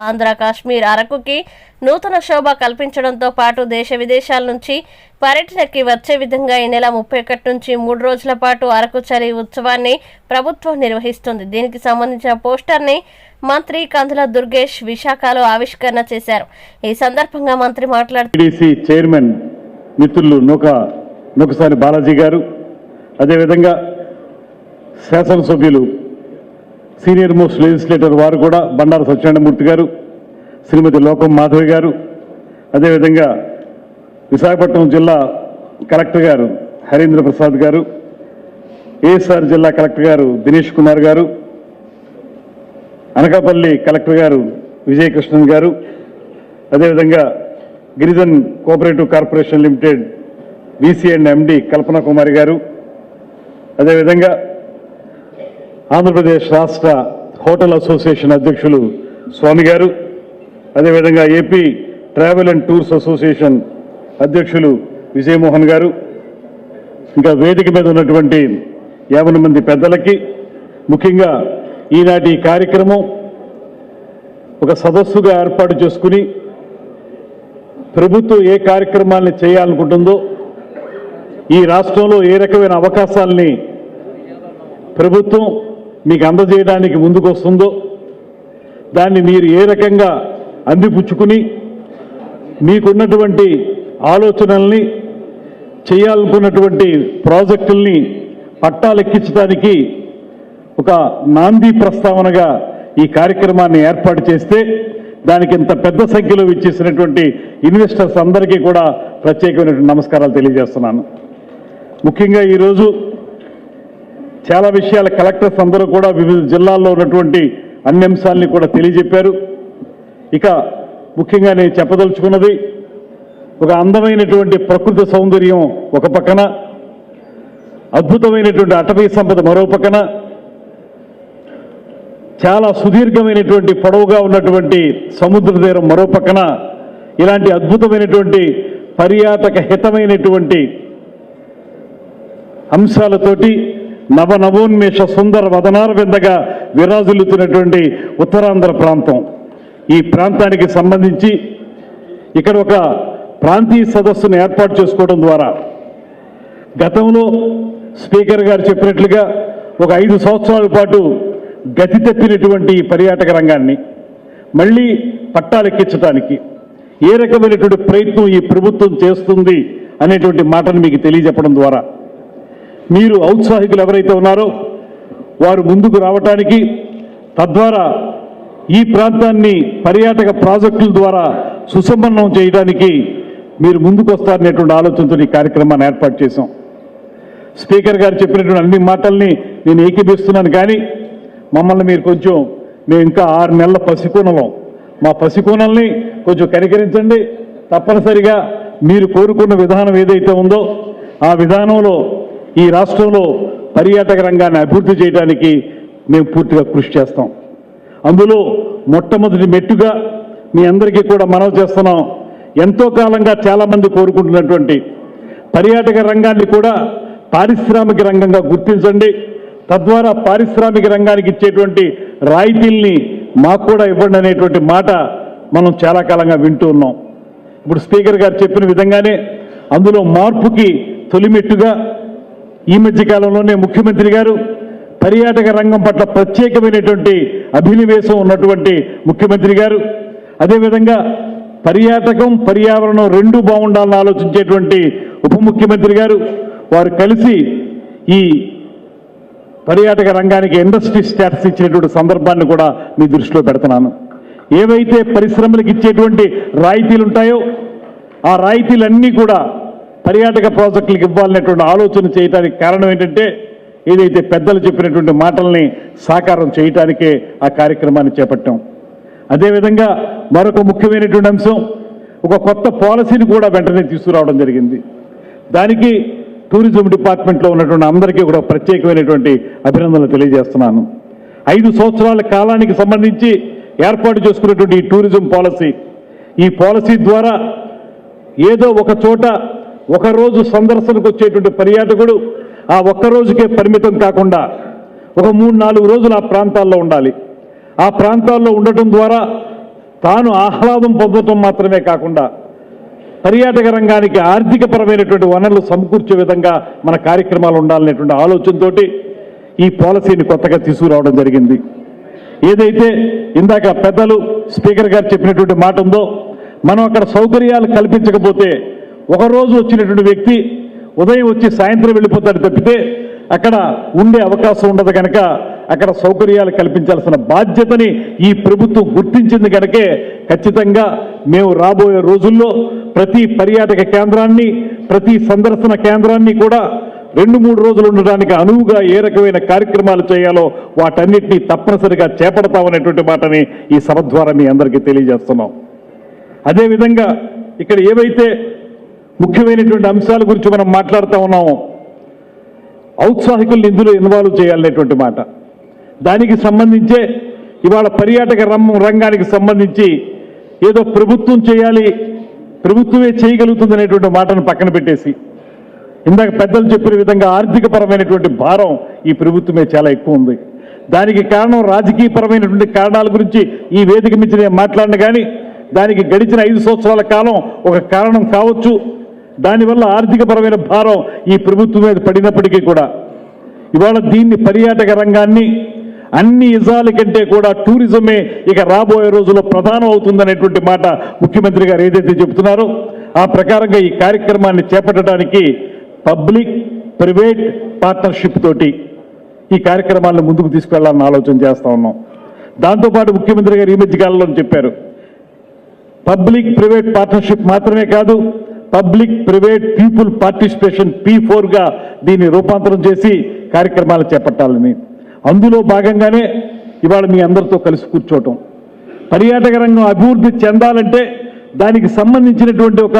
ఆంధ్ర కాశ్మీర్ అరకుకి నూతన శోభ కల్పించడంతో పాటు దేశ విదేశాల నుంచి పర్యటనకి వచ్చే విధంగా ఈ నెల ముప్పై ఒకటి నుంచి మూడు రోజుల పాటు అరకు చలి ఉత్సవాన్ని ప్రభుత్వం నిర్వహిస్తుంది. దీనికి సంబంధించిన పోస్టర్ని మంత్రి కందుల దుర్గేష్ విశాఖలో ఆవిష్కరణ చేశారు. ఈ సందర్భంగా మంత్రి మాట్లాడుతూ చైర్మన్ మిత్రులు నూక నూకసాని బాలాజీ గారు అదేవిధంగా శాసనసభ్యులు సీనియర్ మోస్ట్ లెజిస్లేటర్ వారు కూడా బండారు సత్యనారాయణమూర్తి గారు శ్రీమతి లోకం మాధవి గారు అదేవిధంగా విశాఖపట్నం జిల్లా కలెక్టర్ గారు హరీంద్ర ప్రసాద్ గారు ఏఎస్ఆర్ జిల్లా కలెక్టర్ గారు దినేష్ కుమార్ గారు అనకాపల్లి కలెక్టర్ గారు విజయకృష్ణన్ గారు అదేవిధంగా Girijan cooperative corporation limited BC and MD Kalpana Kumari గారు అదేవిధంగా ఆంధ్రప్రదేశ్ రాష్ట్ర హోటల్ అసోసియేషన్ అధ్యక్షులు స్వామి గారు అదేవిధంగా AP travel and tours association అధ్యక్షులు విజయమోహన్ గారు ఇంకా వేదిక మీద ఉన్నటువంటి యాభై మంది పెద్దలకి ముఖ్యంగా ఈనాటి కార్యక్రమం ఒక సదస్సుగా ఏర్పాటు చేసుకుని ప్రభుత్వం ఏ కార్యక్రమాల్ని చేయాలనుకుంటుందో ఈ రాష్ట్రంలో ఏ రకమైన అవకాశాలని ప్రభుత్వం మీకు అందజేయడానికి ముందుకు వస్తుందో దాన్ని మీరు ఏ రకంగా అందిపుచ్చుకుని మీకున్నటువంటి ఆలోచనల్ని చేయాలనుకున్నటువంటి ప్రాజెక్టుల్ని పట్టాలెక్కించడానికి ఒక నాంది ప్రస్తావనగా ఈ కార్యక్రమాన్ని ఏర్పాటు చేస్తే దానికి ఇంత పెద్ద సంఖ్యలో ఇచ్చేసినటువంటి ఇన్వెస్టర్స్ అందరికీ కూడా ప్రత్యేకమైనటువంటి నమస్కారాలు తెలియజేస్తున్నాను. ముఖ్యంగా ఈరోజు చాలా విషయాల కలెక్టర్స్ అందరూ కూడా వివిధ జిల్లాల్లో ఉన్నటువంటి అన్ని అంశాలని కూడా తెలియజెప్పారు. ఇక ముఖ్యంగా నేను చెప్పదలుచుకున్నది ఒక అందమైనటువంటి ప్రకృతి సౌందర్యం ఒక పక్కన అద్భుతమైనటువంటి అటవీ సంపద మరో పక్కన చాలా సుదీర్ఘమైనటువంటి పొడవుగా ఉన్నటువంటి సముద్ర తీరం మరో పక్కన ఇలాంటి అద్భుతమైనటువంటి పర్యాటక హితమైనటువంటి అంశాలతోటి నవ నవోన్మేష సుందర వదనార విందగా విరాజిల్లుతున్నటువంటి ఉత్తరాంధ్ర ప్రాంతం. ఈ ప్రాంతానికి సంబంధించి ఇక్కడ ఒక ప్రాంతీయ సదస్సును ఏర్పాటు చేసుకోవడం ద్వారా గతంలో స్పీకర్ గారు చెప్పినట్లుగా ఒక ఐదు సంవత్సరాల పాటు గతి తప్పినటువంటి ఈ పర్యాటక రంగాన్ని మళ్ళీ పట్టాలెక్కించడానికి ఏ రకమైనటువంటి ప్రయత్నం ఈ ప్రభుత్వం చేస్తుంది అనేటువంటి మాటను మీకు తెలియజెప్పడం ద్వారా మీరు ఔత్సాహికులు ఎవరైతే ఉన్నారో వారు ముందుకు రావటానికి తద్వారా ఈ ప్రాంతాన్ని పర్యాటక ప్రాజెక్టుల ద్వారా సుసంపన్నం చేయడానికి మీరు ముందుకు వస్తారనేటువంటి ఆలోచనతో ఈ కార్యక్రమాన్ని ఏర్పాటు చేశాం. స్పీకర్ గారు చెప్పినటువంటి అన్ని మాటల్ని నేను ఏకీపిస్తున్నాను కానీ మమ్మల్ని మీరు కొంచెం మేము ఇంకా ఆరు నెలల పసికూనలం మా పసికోనల్ని కొంచెం కనికరించండి. తప్పనిసరిగా మీరు కోరుకున్న విధానం ఏదైతే ఉందో ఆ విధానంలో ఈ రాష్ట్రంలో పర్యాటక రంగాన్ని అభివృద్ధి చేయడానికి మేము పూర్తిగా కృషి చేస్తాం. అందులో మొట్టమొదటి మెట్టుగా మీ అందరికీ కూడా మనవి చేస్తున్నాం. ఎంతో కాలంగా చాలామంది కోరుకుంటున్నటువంటి పర్యాటక రంగాన్ని కూడా పారిశ్రామిక రంగంగా గుర్తించండి. తద్వారా పారిశ్రామిక రంగానికి ఇచ్చేటువంటి రాయితీల్ని మాకు కూడా ఇవ్వండి అనేటువంటి మాట మనం చాలా కాలంగా వింటూ ఉన్నాం. ఇప్పుడు స్పీకర్ గారు చెప్పిన విధంగానే అందులో మార్పుకి తొలిమెట్టుగా ఈ మధ్యకాలంలోనే ముఖ్యమంత్రి గారు పర్యాటక రంగం పట్ల ప్రత్యేకమైనటువంటి అభినివేశం ఉన్నటువంటి ముఖ్యమంత్రి గారు. అదేవిధంగా పర్యాటకం పర్యావరణం రెండు బాగుండాలని ఆలోచించేటువంటి ఉప ముఖ్యమంత్రి గారు. వారు కలిసి ఈ పర్యాటక రంగానికి ఇండస్ట్రీ స్టాటస్ ఇచ్చినటువంటి సందర్భాన్ని కూడా మీ దృష్టిలో పెడుతున్నాను. ఏవైతే పరిశ్రమలకు ఇచ్చేటువంటి రాయితీలు ఉంటాయో ఆ రాయితీలన్నీ కూడా పర్యాటక ప్రాజెక్టులకు ఇవ్వాలనేటువంటి ఆలోచన చేయడానికి కారణం ఏంటంటే ఏదైతే పెద్దలు చెప్పినటువంటి మాటల్ని సాకారం చేయటానికే ఆ కార్యక్రమాన్ని చేపట్టాం. అదేవిధంగా మరొక ముఖ్యమైనటువంటి అంశం ఒక కొత్త పాలసీని కూడా వెంటనే తీసుకురావడం జరిగింది. దానికి టూరిజం డిపార్ట్మెంట్లో ఉన్నటువంటి అందరికీ కూడా ప్రత్యేకమైనటువంటి అభినందనలు తెలియజేస్తున్నాను. ఐదు సంవత్సరాల కాలానికి సంబంధించి ఏర్పాటు చేసుకున్నటువంటి ఈ టూరిజం పాలసీ ఈ పాలసీ ద్వారా ఏదో ఒక చోట ఒకరోజు సందర్శనకు వచ్చేటువంటి పర్యాటకుడు ఆ ఒక్క రోజుకే పరిమితం కాకుండా ఒక మూడు నాలుగు రోజులు ఆ ప్రాంతాల్లో ఉండాలి. ఆ ప్రాంతాల్లో ఉండటం ద్వారా తాను ఆహ్లాదం పొందటం మాత్రమే కాకుండా పర్యాటక రంగానికి ఆర్థికపరమైనటువంటి వనరులు సమకూర్చే విధంగా మన కార్యక్రమాలు ఉండాలనేటువంటి ఆలోచనతో ఈ పాలసీని కొత్తగా తీసుకురావడం జరిగింది. ఏదైతే ఇందాక పెద్దలు స్పీకర్ గారు చెప్పినటువంటి మాట ఉందో మనం అక్కడ సౌకర్యాలు కల్పించకపోతే ఒకరోజు వచ్చినటువంటి వ్యక్తి ఉదయం వచ్చి సాయంత్రం వెళ్ళిపోతాడు తప్పితే అక్కడ ఉండే అవకాశం ఉండదు కనుక అక్కడ సౌకర్యాలు కల్పించాల్సిన బాధ్యతని ఈ ప్రభుత్వం గుర్తించింది కనుకే ఖచ్చితంగా మేము రాబోయే రోజుల్లో ప్రతి పర్యాటక కేంద్రాన్ని ప్రతి సందర్శన కేంద్రాన్ని కూడా రెండు మూడు రోజులు ఉండడానికి అనువుగా ఏ రకమైన కార్యక్రమాలు చేయాలో వాటన్నిటినీ తప్పనిసరిగా చేపడతామనేటువంటి మాటని ఈ సభ ద్వారా మీ అందరికీ తెలియజేస్తున్నాం. అదేవిధంగా ఇక్కడ ఏవైతే ముఖ్యమైనటువంటి అంశాల గురించి మనం మాట్లాడుతూ ఉన్నాము. ఔత్సాహికుల్ని ఇందులో ఇన్వాల్వ్ చేయాలనేటువంటి మాట. దానికి సంబంధించే ఇవాళ పర్యాటక రంగానికి సంబంధించి ఏదో ప్రభుత్వం చేయాలి ప్రభుత్వమే చేయగలుగుతుందనేటువంటి మాటను పక్కన పెట్టేసి ఇందాక పెద్దలు చెప్పిన విధంగా ఆర్థిక పరమైనటువంటి భారం ఈ ప్రభుత్వమే చాలా ఎక్కువ ఉంది. దానికి కారణం రాజకీయపరమైనటువంటి కారణాల గురించి ఈ వేదిక మించి నేను మాట్లాడిన కానీ దానికి గడిచిన ఐదు సంవత్సరాల కాలం ఒక కారణం కావచ్చు. దానివల్ల ఆర్థికపరమైన భారం ఈ ప్రభుత్వం మీద పడినప్పటికీ కూడా. ఇవాళ దీన్ని పర్యాటక రంగాన్ని అన్ని ఇజాల కంటే కూడా టూరిజమే ఇక రాబోయే రోజుల్లో ప్రధానం అవుతుందనేటువంటి మాట ముఖ్యమంత్రి గారు ఏదైతే చెబుతున్నారో ఆ ప్రకారంగా ఈ కార్యక్రమాన్ని చేపట్టడానికి పబ్లిక్ ప్రైవేట్ పార్ట్నర్షిప్ తోటి ఈ కార్యక్రమాలను ముందుకు తీసుకెళ్ళాలని ఆలోచన చేస్తూ ఉన్నాం. దాంతోపాటు ముఖ్యమంత్రి గారు ఈ మధ్య కాలంలో చెప్పారు పబ్లిక్ ప్రైవేట్ పార్ట్నర్షిప్ మాత్రమే కాదు public private people participation P ఫోర్గా దీన్ని రూపాంతరం చేసి కార్యక్రమాలు చేపట్టాలని. అందులో భాగంగానే ఇవాళ మీ అందరితో కలిసి కూర్చోవటం. పర్యాటక రంగం అభివృద్ధి చెందాలంటే దానికి సంబంధించినటువంటి ఒక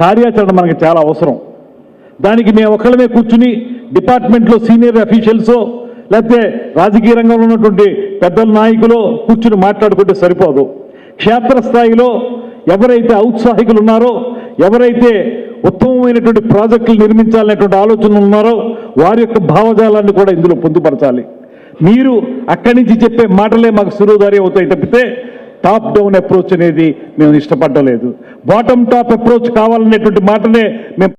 కార్యాచరణ మనకి చాలా అవసరం. దానికి మేము ఒక్కళ్ళమే కూర్చుని డిపార్ట్మెంట్లో సీనియర్ అఫీషియల్స్ లేకపోతే రాజకీయ రంగంలో ఉన్నటువంటి పెద్దల నాయకులు కూర్చుని మాట్లాడుకుంటే సరిపోదు. క్షేత్రస్థాయిలో ఎవరైతే ఔత్సాహికులు ఉన్నారో ఎవరైతే ఉత్తమమైనటువంటి ప్రాజెక్టులు నిర్మించాలనేటువంటి ఆలోచనలు ఉన్నారో వారి యొక్క భావజాలాన్ని కూడా ఇందులో పొందుపరచాలి. మీరు అక్కడి నుంచి చెప్పే మాటలే మాకు సులువుదారి అవుతాయి తప్పితే టాప్ డౌన్ అప్రోచ్ అనేది మేము ఇష్టపడలేదు. బాటమ్ టాప్ అప్రోచ్ కావాలనేటువంటి మాటనే మేము